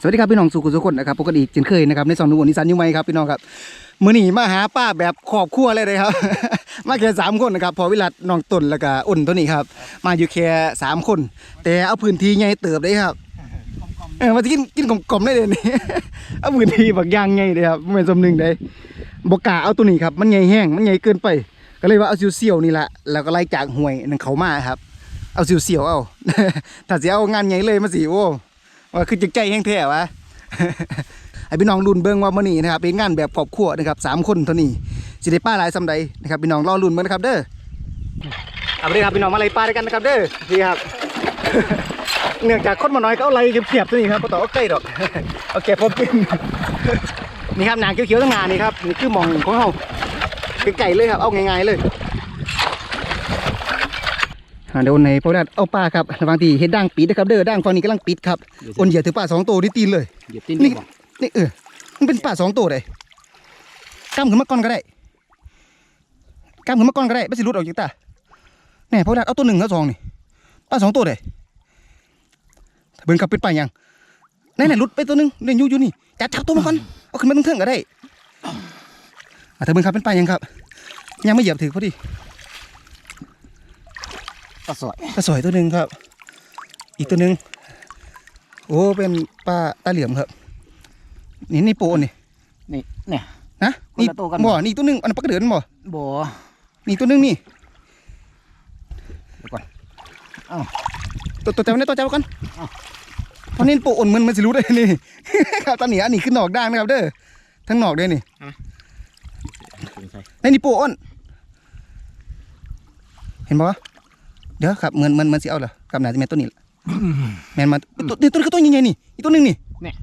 สวัสดีครับพี่น้องสุขุสุคนนะครับปกติเช่นเคยนะครับในสองหนุ่มนิสันยุ่งไหมครับพี่น้องครับมื้อนี้มาหาป้าแบบขอบครัวเลยเลยครับ มาแค่สามคนนะครับพอวิรัตน้องตุนแล้วก็อุ่นตัวนี้ครับ มาอยู่แค่สามคน แต่เอาพื้นที่ใหญ่เติบได้ครับเออมากินกินกลมๆได้เลยนี่เอาพื้นที่บักยางใหญ่เลยครับไม่สมหนึ่งได้บกล้าเอาตัวนี้ครับมันใหญ่แห้งมันใหญ่เกินไป ก็เลยว่าเอาเสียวๆนี่แหละแล้วก็ไล่จากห่วยนั่นเขามาครับ เอาเสียวๆเอาถ้าเสิเอางานใหญ่เลยมาสิโอ้ ว่าคือจิตใจแห้งแท้วะให้พี่น้องรุ่นเบิ่งว่ามื้อนี้นะครับเป็นงานแบบครอบครัวนะครับสามคนเท่านี้สิได้ป้าหลายซำใดนะครับพี่น้องรอรุ่นเบิ่งนะครับเด้อเอาไปเลยครับพี่น้องมาไล่ป้าด้วยกันนะครับเด้อพี่ครับเนื่องจากคนมาน้อยก็เอาไล่เขียบๆตัวนี้ครับบ่ต้องเอาใกล้ดอกเอาแก่พอกินนี่ครับหนางเขียวๆทั้งงานนี่ครับนี่คือหมองของเฮาไก่เลยครับเอาง่ายๆเลย อ่าเดี๋ยวในพวกนั้นเอาปลาครับระหวางที่เห็ดด่างปิดนะครับเด้อด่างฝั่งนี้กำลังปิดครับโอนเหยียบถือปลาสองตัวที่ตีนเลย เหยียบตีนนี่บ่นี่เออมันเป็นปลาสองตัวเลยกำขึ้นมาก่อนก็ได้กำขึ้นมาก่อนก็ได้ไม่สิรุดออกจากตาแน่พวกนั้นเอาตัวหนึ่งเอาสองนี่ปลาสองตัวเลยเบิ่งกับเป็นปลายังแน่ๆรุดไปตัวหนึ่งเล่นอยู่อยู่นี่จับจับตัวมาก่อนเอาขึ้นมาตั้งเทิงก็ได้อะถ้าเบิ่งครับเป็นปลายังครับ ยังไม่เหยียบถือพอดี ปลาสอยปลาสอยตัวหนึ่งครับ อีกตัวหนึ่งโอ้เป็นปลาตาเหลี่ยมครับ นี่นี่โปนนี่นี่เนี่ยนะคนนี่ละตัวกันบ่นี่ตัวหนึ่งอันนนปลากระเดือนบ่บ่นี่ตัวหนึ่งนี่เดี๋ยวก่อนตัวตัวจับไว้ตัวจับไว้ก่อนอ้าวเพราะนี่โปนมันมันสิรู้ได้นี่ครับตอนนี้อันนี้คือหนอกด่างนะครับเด้อทั้งหนอกเด้อนี่นี่นี่โปอ้นเห็นบ่ เดี๋ยวครับเหมือนมันมันสิเอาเหรอกับหนาจะแม่นตัวนี้ล่ะแม่นมาตัวนี่ตัวนี้ก็ตัวใหญ่ๆนี่อีกตัวหนึ่งนี่เนี่ย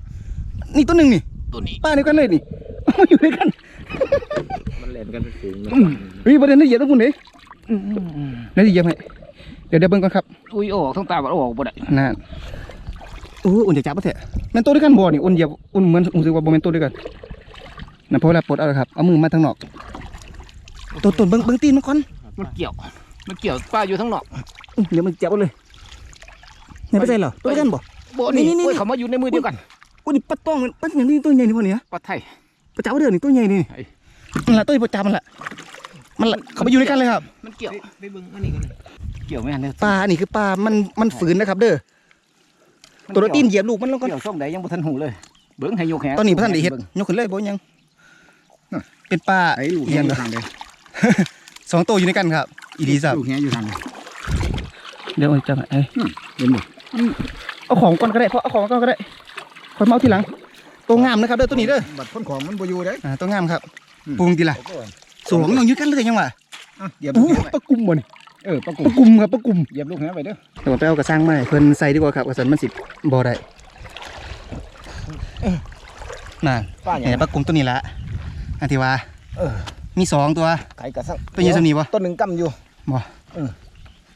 นี่ตัวหนึ่งนี่ตัวนี้ป้าเดียวกันเลยนี่เอาอยู่ด้วยกันมันเล่นกันเป็นฝูงเลยเฮ้ยประเด็นนี่เหยียบต้องคุณเด้เดี๋ยวเหยียบให้เดี๋ยวเดี๋ยวเบิ่งก่อนครับอุ้ยโอ้ทั้งตาบ่โอ้บ่ได้นั่นโอ้ยอุ่นจะจับปะเถอะแม่นตัวด้วยกันบ่นี่อุ่นเหยียบอุ่นเหมือนรู้สึกว่าบ่แม่นตัวด้วยกันนั่นเพราะเวลาปลดเอาละครับเอามือมาทางนอกตัวต้นเบิ่งเบิ่งตีนมันก่อนมันเกี่ยว มันเกี่ยวปลาอยู่ทั้งนอกอื้อเดี๋ยวมันจับเอาเลยเนี่ยไปใส่เหรอตัวด้วยกันบ่บ่นี่นี่นี่โอ้ยเขามาอยู่ในมือเดียวกันโอ้ยนี่ปลาต้องมันปลาอย่างนี้ตัวใหญ่นี่พ่อเนี่ยปลาไทยปลาจับเอาเด้อนี่ตัวใหญ่นี่ไอ้นั่นแหละตัวปลาจับมันแหละมันละเขาไปอยู่ด้วยกันเลยครับ มันเกี่ยวไปเบิ่งอันนี้กันเกี่ยวไหมอันนี้ปลาอันนี้คือปลามันมันฝืนนะครับ เด้อตัวละตีนเหยียบลูกมันลงก่อนเกี่ยวช่องใดยังบ่ทันหูเลย เบิ่งให้ยกแขนตอนนี้พระท่านได้เห็ดยกขึ้นเลยบ่ยังเป็นปลาไอ้ลูกเอียงอเหรยู่อทางใดสองตัวอยู่ด้วยกันครับ อีดีสับลูกแหอยู่ทางใดเดี๋ยวจับไอ้เห็นบ่เอาของก่อนก็ได้เพราะเอาของก่อนก็ได้คอยเมาทีหลังตัวงามนะครับเด้อตัวนี้เด้อบัดพ้นของมันบ่อยู่เด้อ่าตัวงามครับอืมปรุงทีละสวงยังอยู่กันเลยยังวะอะเหยียบโอ้ลูกแหปลากุมบ่นี่เออปลากุปลากุมครับปลากุมเหยียบลูกแหไปเด้อเดี๋ยวไปเอากระซังมาให้เพิ่นใส่ดีกว่าครับกระสันมันสิบ่ได้นั่นป้าหยัเนี่ยงปลากุมตัวนี้ละอันที่ว่าเออ มีสองตัวไก่กระสังตัวใหญ่สำนีบ่ต้นหนึงกำอยู่บ่เออ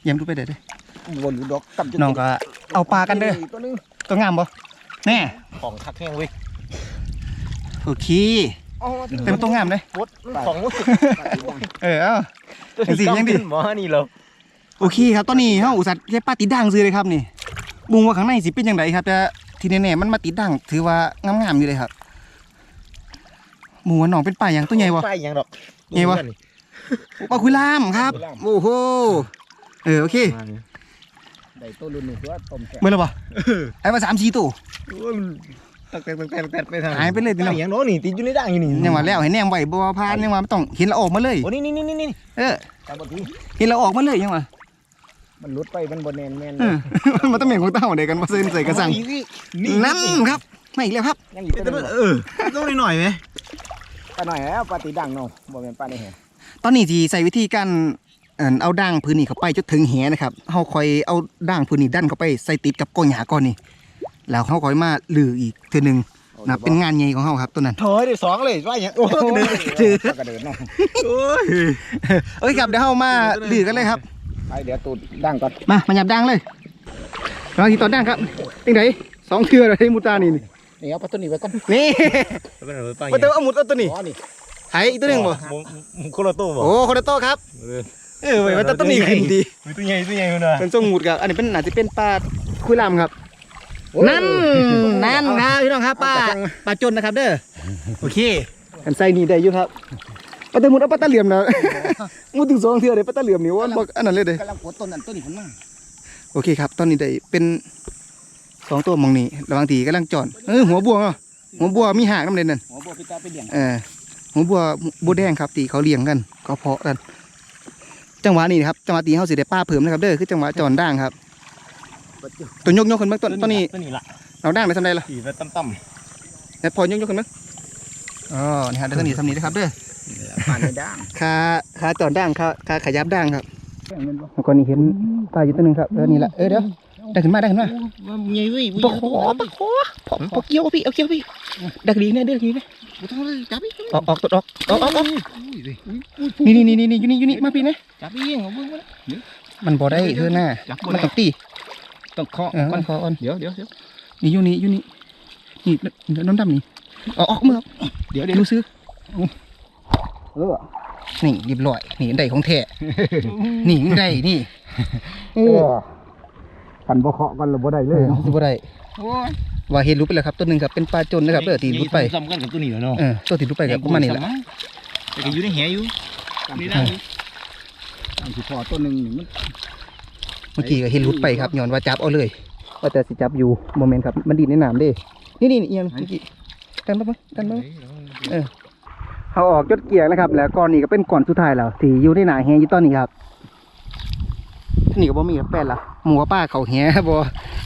เยี่ยมดูไปเด้อเด้อวนอยู่ดอกกำจน้องก็เอาปลากันเด้อตัวหนึงตัวงามบ่แน่ของคักแห้งเว้ยโอเคอ๋อเป็นตัวงามเลยวดของมุดเออเอาจังสิยังดีหมอนี่เหรอโอเคครับตอนนี้เฮาอุตส่าห์แค่ปลาติดด่างซื้อเลยครับนี่บุงว่าข้างในสิเป็นจังไดครับแต่ที่แน่ๆมันมาติดด่างถือว่างามๆอยู่เลยครับ หมูว่าน้องเป็นปลาอย่างตัวใหญ่บ่ ไปหยังดอกใหญ่บ่ปลาคุยลามครับโอ้โห เออโอเคได้ตัวรุ่นหนึงตัวต้มแซ่บเมื่อแล้วบ่ไอ้มาสามสี่ตัวโอ้ยมันตักแต่ตักแต่ตักแต่ไปทางหายไปเลยพี่น้องหยังเนาะนี่ติดอยู่ในด่างอยู่นี่ยังว่าแล้วให้แนมไว้บ่ว่าพานยังว่ามันต้องเห็นแล้วออกมาเลย โอ้นี่นี่นี่นี่นี่เออ ตามบ่ทีเห็นแล้วออกมาเลยยังว่ามันหลุดไปมันบ่แน่นแม่นเออมันต้องเหม็นของเต้าเดียวกันมาเซ็นใส่กระสังนั่นครับไม่อีกแล้วครับยังอีกตัวหนึงบ่เออต้องหน่อยไหม ปลาหน่อยแล้วปลาตีดังเนาะบ่แม่นปลาในแหตอนนี้ที่ใส่วิธีการเอิ่นเอาด่างพื้นนี่เข้าไปจนถึงแหนะครับเฮาคอยเอาด่างพื้นนี่ดันเข้าไปใส่ติดกับก้อนหญ้าก้อนนี้แล้วเฮาคอยมาลืออีกเทื่อหนึงนะเป็นงานใหญ่ของเฮาครับตัวนั้นถอยได้สองเลยว่าอย่างโอ้โอ้ยยเดือดกระเดินเนาะโอ้ยเอ้ยครับเดี๋ยวเฮามาลือกันเลยครับ ไปเดี๋ยวตูดดังก่อนมามาหยับด่างเลยรางที่ตอนด่างครับเป็นไงสองเทื่อเลยมุตานี่นี่ นี่เอาปลาตัวนี้ไว้ก่อนนี่เป็นอะไรป้ามาเติมเอาหมุดเอาตัวนี้อ๋อนี่ไห้อีกตัวหนึงบ่คนละตู้บ่โอ้โคโนโต้ครับเออไว้ยว่าแต่ตัวนี้ขึ้นดีตัวใหญ่ตัวใหญ่คุณน่ะเป็นทรงหมุดครับอันนี้เป็นอาจจะเป็นปลาคุยลามครับนั่นนั่นครับพี่น้องครับป้าป้าจนนะครับเด้อโอเคกันใส่นี่ได้อยู่ครับปลาตะมุดเอาปลาตะเหลี่ยมนะมุดถึงสองเทื่อเลยปลาตะเหลี่ยมนี่ว่าบอกอันนั้นเลยเด้ กำลังกดต้นนั้นต้นนี้ขึ้นมาโอเคครับ ตอนนี้ได้เป็น สองตัวมองนี่ระหว่างทีกำลังจอนเออหัวบัวเนาะหัวบัวมีหางน้ำเลยนั่นหัวบัวพี่ตาไปเลี้ยงเออหัวบัวบัวแดงครับตีเขาเลี้ยงกันเขาเพาะกัน จังหวะนี้นะครับจังหวะตีเขาสิได้ป้าเพิ่มนะครับเด้อคือจังหวะจอนด่างครับตัวยกยกขึ้นเบื้องต้นตอนนี้ตัวนี้ละเราด่างได้ทำไรล่ะขี่ไปตั้มแล้วพอยกยกขึ้นมั้งอ๋อนี่ฮะเดี๋ยวตัวนี้ทำนี้นะครับเด้อปานในด่างขาขาจอนด่างขาขาขยับด่างครับแข็งเงินบ่แล้วก็นี่เห็นปลาอยู่ตัวหนึงครับเออนี่แหละเออเดี๋ยว ได้ขึ้นมาได้ขึ้นมาๆว่ามีเว้ยปะโขปะโขพอพอเกี่ยวพี่เอาเกี่ยวพี่ดักดีเนี่ยเด้อดีเนี่ยกูต้องเลยจับอีกออกออกตัวออกออกออกออกนี่นี่นี่นี่นี่อยู่นี่อยู่นี่มาพี่นะจับอีกเอาเบิ่งมามันบ่ได้เธอหน้าจับบ่มันได้ต้องตีต้องเคาะเออก่มัอนนพออ่อนเดี๋ยวเดี๋ยวเดี๋ยวนี่อยู่นี่อยู่นี่นี่เดี๋ยวน้ำดำนี่ออกออกมือออกเดี๋ยวเดี๋ยวดูซื้อเออนี่เรียบร้อยนี่ได้ของแท้นี่ได้นี่เอ อคันบ่เคาะกันแล้วบ่ได้เอเลยอสิบ่ได้โอ้ยว่าเห็นรู้ไปแล้วครับตัวหนึงครับเป็นปลาจนนะครับเด้อตีรุดไปซ้ำกันกับตัวนี้แล้วเนาะเออตัวตีรุดไปกับประมาณนี้แหละแต่ก็อยู่ในแหอยู่นี่เอนะออันที่พอต้นหนึงนี่มันเมื่อกี้ก็เห็นรุดไปครับย้อนว่าจับเอาเลยว่าแต่สิจับอยู่โมเมนต์ครับ มันดีดในน้ำเด้นี่นี่นี่เอียงเมื่อกี้กันบ้างกันบ้างเขาออกยดเกียร์นะครับ แล้วก่อนนี้ก็เป็นก่อนสุดท้ายแล้วที่อยู่ในหนาแฮอยู่ตอนนี้ครับ นี่ก็บ่มีกับแป้นละหมูกับป้าเขาแฮบ่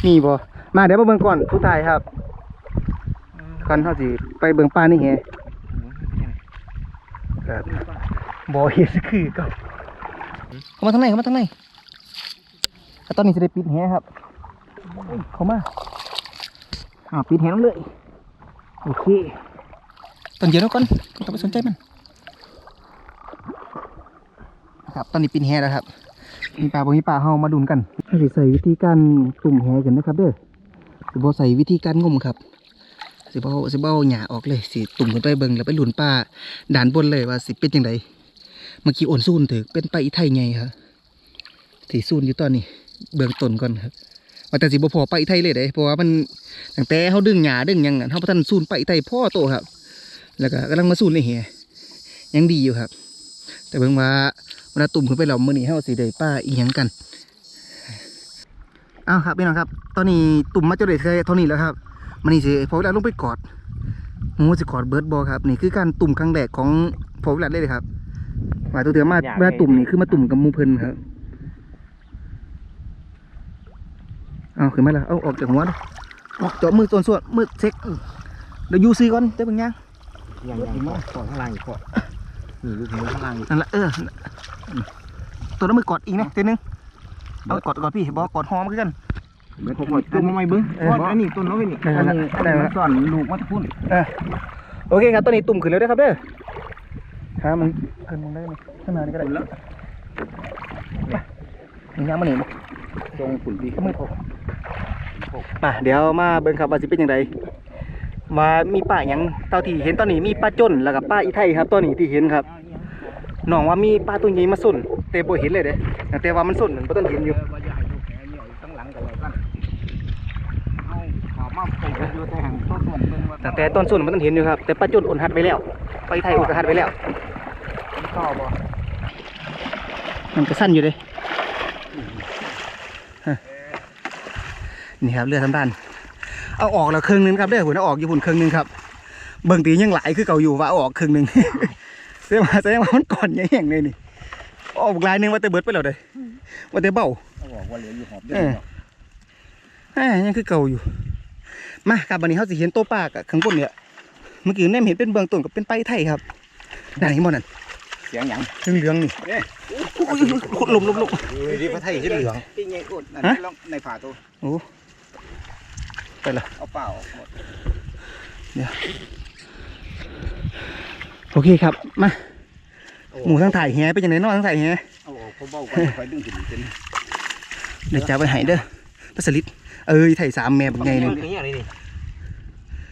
มีบ่มาเดี๋ยวมาเบิ่งก่อนสุดท้ายครับก่อนเขาสิไปเบิ่งป้านี่แฮครับบ่เห็นคือก็เข้ามาทางไหนเข้ามาทางไหนแล้วตอนนี้จะได้ปิดแฮครับเข้ามาอ่าปิดแฮลงเลยโอเคตอนเย็นแล้วก่อนไม่ต้องไปสนใจมันนะครับตอนนี้ปินแฮแล้วครับ มีปลาบ่มีปลาเฮามาดุนกันให้สิใส่วิธีการตุ่มแฮกันนะครับ เด้อสิบ่ใส่วิธีการงมครับ สิบ่สิบ่หญ้าออกเลยสิตุ่มขึ้นไปเบิ่งแล้วไปหลุนปลาด่านบนเลยว่าสิเป็นจังไดเมื่อกี้โอนซูนถือเป็นปลาอีไทยไงครับสิซูนอยู่ตอนนี้ เบื้องต้นก่อนครับว่าแต่สิบ่พอปลาอีไทยเลยเด้เพราะว่ามันตั้งแต่เฮาดึงหญ้าดึงยังเฮาบ่ทันซูนปลาอีไทยพ่อโตครับ แล้วก็กำลังมาสูนในเหียยังดีอยู่ครับ แต่เบิ่งว่า เวลาตุ่มขึ้นไปแล้วมื้อนี้เฮาสิได้ป้าอีหยังกันอ้าวครับพี่น้องครับ ตอนนี้ตุ่มมาจนได้เท่านี้แล้วครับมันนี่สิพอเวลาลงไปกอดหมูสิกอดเบิร์ดบอครับนี่คือการตุ่มครั้งแรกของพอเวลาเลยเลยครับว่าตัวเถือมาเวลาตุ่มนี่คือมาตุ่มกับหมูเพิ่นครับเอาขึ้นมาแล้วเอาออกจากหัวดิออกเจาะมือส่วนส่วนมือเซ็กเดี๋ยวอยูซีก่อนเดี๋ยวเป็นยังยังยังบ่ขอข้างล่างอีกพอนี่ลูกหมูข้างล่างอีกนั่นแหละเออ ตัวนั้นมือกอดอีกนะตัวนึงเอากอดกอดพี่บอกกอดหอมคือกันเบิดพอต้นมาใหม่เบิ่งเออพออันนี้ต้นน้อยนี่ได้อันแล้วนี้ได้อันแล้วนี้ซ่อนลูกมาตะพุ่นโอเคครับตัวนี้ตุ่มขึ้นแล้วเด้อครับเด้อหามันขึ้นมองได้ไหมข้างหน้านี่ก็ได้แล้วนี่ยังมาหนีตรงฝุ่นพี่ก็มือผมมาเดี๋ยวมาเบิ่งครับว่าสิเป็นยังไงว่ามีป้าหยังเท่าที่เห็นตอนนี้มีป้าจนแล้วก็ป้าอีไทยครับตอนนี้ที่เห็นครับ น้องว่ามีป้าตัวใหญ่มาสุ่นแต่บ่เห็นเลยเด้แต่ว่ามันสุ่นบ่ต้นเห็นอยู่ว่าอย่าให้ลูกแหเหนียวข้างหลังกันเลยกันเอาขอมาปลูกอยู่แต่แห่งต้นส่วนเบิ่งว่าแต่แต่ต้นส่วนมันต้องเห็นอยู่ครับ แต่ป้าจุนอ่อนหัดไปแล้วไปไทยอ่อนหัดไปแล้วต่อบ่มันก็สั้นอยู่เลยฮะนี่ครับเรือทำด้าน เอาออกแล้วครึ่งหนึงครับเด้อหุ่นเอาออกอยู่หุ่นครึ่งหนึงครับ เบิ่งตียังหลายคือเก่าอยู่ว่าเอาออกครึ่งหนึงแสดงว่าแสดงว่ามันก่อนยังแห้งเลยนี่เอาออกลายหนึงว่าแต่เบิดไปแล้วเด้อว่าแต่เบ้า เขาบอกว่าเหลืออยู่หอบเดียเอวอแหมยังคือเก่าอยู่ มาครับวันนี้เขาสิเห็นตัวปลากับข้างบนเนี่ยเมื่อกี้แนมเห็นเป็นเบื้องต้นกับเป็นไปไทยครับนั่นเห็นบ่นั่นเสียงหยังเหลืองๆนี่เอ๊ะอุ้ยขุดลมลมลมดีพระไทยขึ้นเหลืองพี่ไงอุดนั่นฮะ ลองในฝาตัวโอ้ไปละเอาเปล่าออกหมด โอเคครับ มา หมูทั้งถ่ายแหเป็นยังไงเนอทั้งถ่ายแหเอาออกเขาเบากันไฟดึงขึ้นเป็นเดี๋ยวจะไปใหายเด้อปลาสลิด เอ้ยถ่ายสามแม่เป็นไงเนี่ย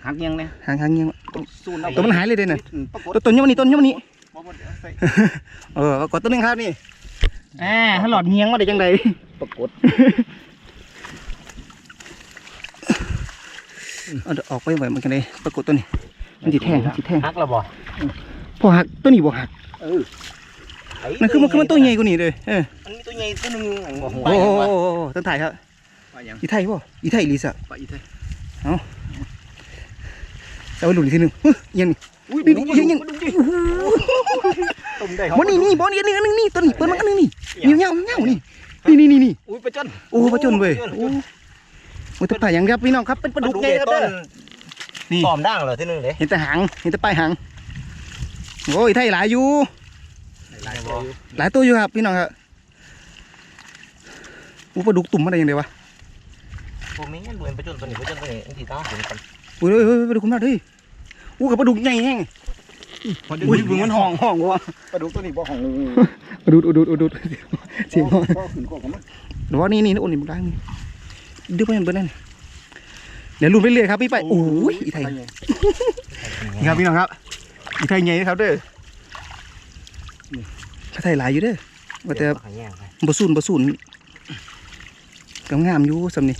หักยังเนี่ยหางหางยังต้องสู้เอาตัวมันหายเลยเด้อน่ะปรากฏตัวต้นยมนี่ต้นยมนี่บ่บ่เดี๋ยวใส่เออกดตัวหนึงครับนี่อ่าถ้าหลอดเงียงมาได้จังไดปรากฏเอาเดี๋ยวออกไปไว้มันกันเลยปรากฏตัวนี้ มันสิแทงมันสิแทงฮักแล้วบ่พอหักตัวนี้บ่หักเออนั่นคือมันคือมันตัวใหญ่กว่านี้เลยเออมันมีตัวใหญ่ตัวหนึงอันบ่หัวโอ้โหโอ้โหโอ้โหต้นถ่ายครับปลาหยังอีไทยป่ะอีไทยอีลิสอะปลาอีไทยจะเอาไปหลุนอีกทีหนึงเฮ้ยเอียังนี่อุ้ยนี่นี่ยังยังต้มได้บอนี่นี่บอนี่อันนึงอันนึงนี่ตัวนี้เปิดมันอันนึงนี่นี่เงาเงานี่นี่นี่นี่นี่อุ้ยปลาจ้อนโอ้ปลาจนเว้ยโอ้มันจะปลาอย่างครับพี่น้องครับเป็นปลาดุกใหญ่ครับเด้อ นี่ตอมด่างเหรอที่นึงเด้เห็นแต่หางเห็นแต่ปลายหางโอ้ยไทยหลายอยู่หลายบ่หลายตัวอยู่ครับพี่น้องครับอู้ปลาดุกตุ่มมาได้ยังไงวะผมมีเงินเดือนประจุตัวนี้ประจุตัวนี้อันที่ตาเห็นกันอุ้ยเฮ้ยเฮ้ยปลาดุกคุณมาดิอู้กับปลาดุกใหญ่แห้งอุ้ยมึงมันห้องห้องวะปลาดุกตัวนี้บ่ของงูปลาดุกอุดุดอุดุดเสียงห้องบ่ขึ้นกว่าของมันหรือว่านี่นี่นี่อุ่นนี่มึงได้มึงดื้อไปยันเบิ้ลนั่น เดี๋ยวลุ้นไปเรื่อยครับพี่ไปโอ้ยอีไทยนี่ครับพี่น้องครับอีไทยใหญ่ครับเด้อนี่อีไทยหลายอยู่เด้อว่าแต่ขย่งไปบ่สูนบ่สูนก็งามอยู่สำนี่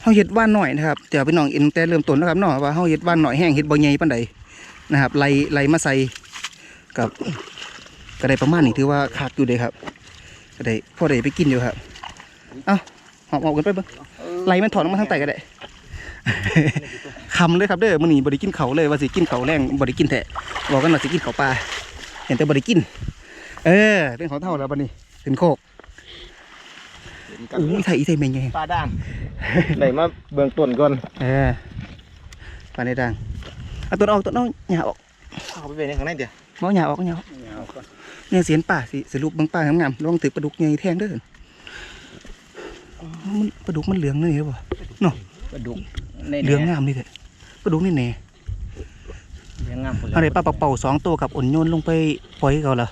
เฮาเฮ็ดว่านหน่อยนะครับแต่พี่น้องเอ็นแต่เริ่มต้นนะครับเนาะว่าเฮาเฮ็ดว่านหน่อยแห้งเฮ็ดบ่ใหญ่ปานใดนะครับไล่ไล่มาใส่กับก็ได้ประมาณนี้ถือว่าคักอยู่เด้ครับก็ได้พอได้ไปกินอยู่ครับ เอ้าหอบๆกันไปเบิ่ง ไล่มันถอนออกมาทางใต้ก็ได้คำเลยครับเด้อมื้อนี้บ่ได้กินเขาวเลยว่าสิกินเขาวแรงบ่ได้กินแท้บอกกันว่าสิกินเขาวปลาเห็นแต่บ่ได้กิน เออเป็นของเท่าแล้วบัดนี้เป็นโคกอู้ยไทยอีไทยแม่งไงปลาด่างได้มาเบื้องต้นก่อนเออปลาในดังเอาตัวออกตัวน้องหญ้าออกเอาไปไว้ในข้างในเดี๋ยวมองหญ้าออกหญ้าออกเนี่ยเสียนป่าสิสรุปเบางป่างามๆระวังถือปลาดุกใหญ่แทงเด้อ มันปลาดุกมันเหลืองนี่หรือเปล่าปลาดุกในเหลืองงามนี่เถอะปลาดุกนี่แหน่เหลืองงามเอาได้ปลาเป่าๆสองตัวกับอ่อนโยนลงไปปล่อยให้เขาละ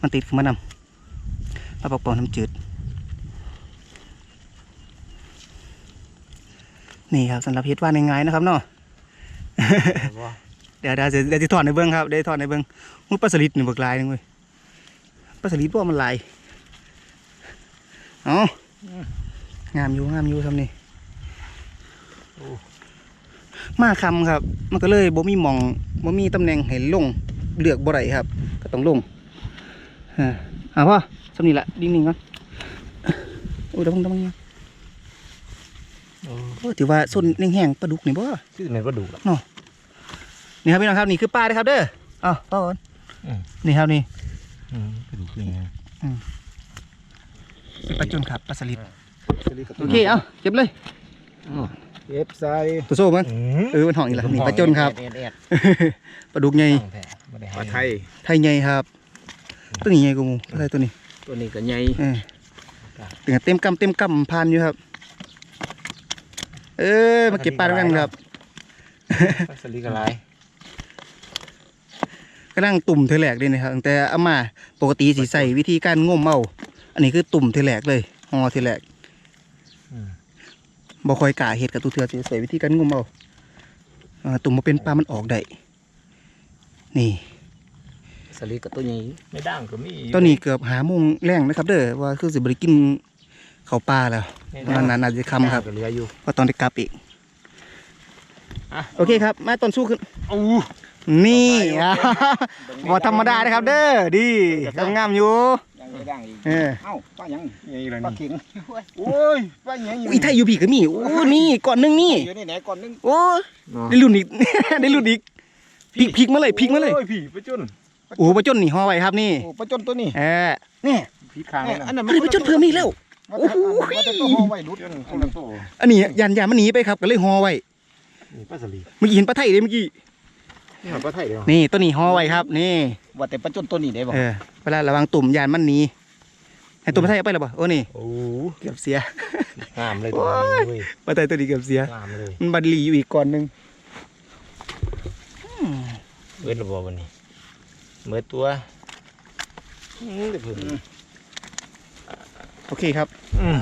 มันติดขึ้นมานำปลาเป่าๆน้ำจืด นี่ครับสำหรับเฮ็ดว่าง่ายๆนะครับเนาะเดี๋ยวเดี๋ยวจะเดี๋ยวจะถอดในเบิ้งครับเดี๋ยวถอดในเบิ้งมุดปลาสลิดหนึ่งบักลายหนึงเว้ยปลาสลิดพวกมันลาย เอ๋อ งามอยู่งามอยู่ทำนี่มาคำครับ มันก็เลยบ่มีหมองบ่มีตำแหน่งให้ลงเลือกบ่ได้ครับ ก็ต้องลงอ่าอ่าพ่อสำนี่ละดิ้งๆก่อนโอ้ยเดี๋ยวมึงเดี๋ยวมึงเนี่ยโอ้ถือว่าส้นแห้งๆปลาดุกนี่บ่คือในปลาดุกล่ะนี่ครับพี่น้องครับนี่คือปลาเลยครับเด้ออ้าวต่อก่อนอืมนี่ครับนี่อืมปลาดุกนี่ไง ปลาจุนครับปลาสลิดสลิดกับโอเคเอาเก็บเลยเก็บใส่ตัวโซ่มันอืมเออมันห่องอีกแล้วนี่ปลาจุนครับแอดแอดปลาดุกใหญ่ตั้งแท้บ่ได้ให้ปลาไทยไทยใหญ่ครับ ตัวนี้ใหญ่กว่าหมูอะไรตัวนี้ ตัวนี้ก็ใหญ่เออถึงกับเต็มกำเต็มกำพานอยู่ครับ เออมาเก็บปลาด้วยกันครับปลาสลิดกระไรกำลังตุ่มเทอแหลกเลยนะครับตั้งแต่เอามาปกติสีใส่วิธีการง่มเอา อันนี้คือตุ่มเทอแหลกเลยห่อเทอแหลกอืมบ่คอยกะเห็ดกับตัวเถือสิใส่วิธีการงมเอาเอ่อตุ่มมาเป็นปลามันออกได้นี่สลิดกับตัวใหญ่ไม่ด่างก็มีตอนนี้เกือบหาโมงแรงนะครับ เด้อว่าคือสิบริกินเขาวปลาแล้วไม่นานๆอาจจะคำครับก็เหลืออยู่ก็ตอนได้กลับอีกอะโอเคครับมาต้นสู้ขึ้นอู้นี่อะบ่ธรรมดานะครับ เด้อดีงามๆอยู่ยัง ไม่ดังอีกเออ เอ้าปลาหยังนี่อะไรปลานี่เข็งโอ้ยปลาหยังอยู่อุ้ยไทยอยู่พี่ก็มีโอ้นี่ก่อนหนึงนี่อยู่ในไหนก่อนนึงโอ้ได้รุ่นอีก ได้รุ่นอีกพลิกพลิกมาเลยพลิกมาเลยโอ้ยพี่ปลาจุนโอ้ปลาจนนี่ห่อไว้ครับนี่ โอ้ปลาจนตัวนี้เออนี่พี่คางเนี่ยเลยอันนั้นอันนี้ปลาจนเพิ่มอีกแล้ว โอ้โหว่าแต่ตัวห่อไว้รุดคนละตัวอันนี้ยันยันมันหนีไปครับก็เลยห่อไว้นี่ปลาสลิดเมื่อกี้เห็นปลาไทยเลยเมื่อกี้ นี่มันปลาไทยเดียวนี่ตัวนี้ห่อไว้ครับ นี่ว่าแต่ปลาจนตัวนี้ได้บ่เออเวลาระวังตุ่มยานมันหนีให้ตุ่มปลาไทยเอาไปหรอเปล่าโอ้นี่โอ้เกือบเสียงามเลยตัวนี้เว้ยปลาไทยตัวนี้เกือบเสียงามเลยมันบัดหลีอยู่อีกก่อนหนึงเวทระบวันนี้เมื่อตัวอืมเดี๋ยวเพิ่นโอเคครับอืม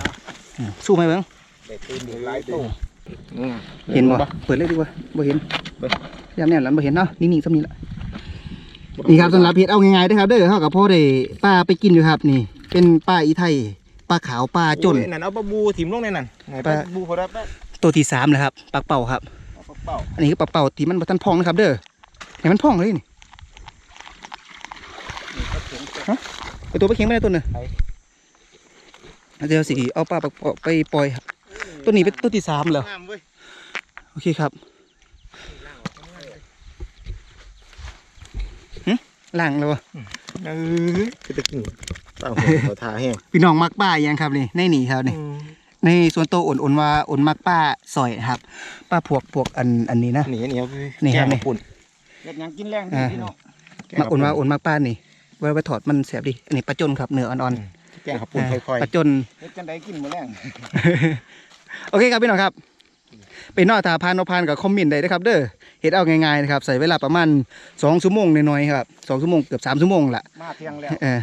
อืมสู้ไหมเบิ้งได้ตื่นอีกหลายตัว เห็นบ่เปิดเลยดีกว่าบ่เห็นยามแน่นหลันบ่เห็นเนาะนิ่งๆซ้ำนี้ละนี่ครับสำหรับเห็ดเอาง่ายๆเด้อครับเด้อเฮากับพ่อได้ปลาไปกินอยู่ครับ นี่ เป็นปลาอีไทยปลาขาวปลาจนโอ้ยนั่นเอาปลาบูถิ่มลงในนั่นไงปลาปลาบูพอรับได้ตัวที่สามเลยครับปลากเป่าครับเอาเป้าอันนี้คือปลากเป่าที่มันบ่ทันพองนะครับ เด้อให้มันพองเลยนี่นี่ก็เสียงเจ็บไปตัวไปเข็งไม่ได้ตัวหนึงไปเดี๋ยวสิเอาปลาปลากเป่าไปปล่อยครับ ตัวนี้เป็นตัวที่สามแล้วงามเว้ยโอเคครับหึล่างแล้ววะเออคือตะกินเปล่าหัวเขาทาแห้งพี่น้องมักป้ายังครับนี่ในหนีครับนี่ในส่วนตัวอ่นๆว่าอ่นมักป้าซอยนะครับ ป้าพวกพวกอันอันนี้นะหนีเหนียวนี่ครับแกงนี่ข้าวปุ่นเฮ็ดหยังกินแรงดีอ่าพี่น้องมักอ่นว่าอ่นมักป้านี่เวลาไปถอดมันแสบดีอันนี้ปลาจนครับเนื้ออ่อนแกงข้าวๆปุ่นอ่าค่อยปลาจนเฮ็ดจังไดกินมื้อแรง โอเคครับพี่น้องครับเป็นนอกตาพานนพานกับคอมเมนต์ได้นะครับ เด้อเฮ็ดเอาง่ายๆนะครับใส่เวลาประมาณ2ชั่วโมงน้อยๆครับ2ชั่วโมงเกือบ3ชั่วโมงละมาเที่ยงแล้วเออ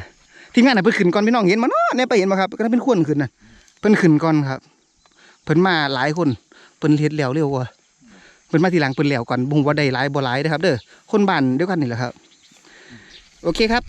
ทีมงานน่ะเพิ่นขึ้นก่อนพี่น้องเห็นมาเนาะเนี่ยไปเห็นมาครับก็เป็นคนขึ้นน่ะเพิ่นขึ้นก่อนครับ เพิ่นมาหลายคนเพิ่นเฮ็ดแล้วเร็วกว่าเพิ่นมาทีหลังเพิ่นแล้วก่อนบ่ฮู้ว่าได้หลายบ่หลายเด้อครับ เด้อคนบ้านเดียวกันนี่แหละครับ โอเคครับ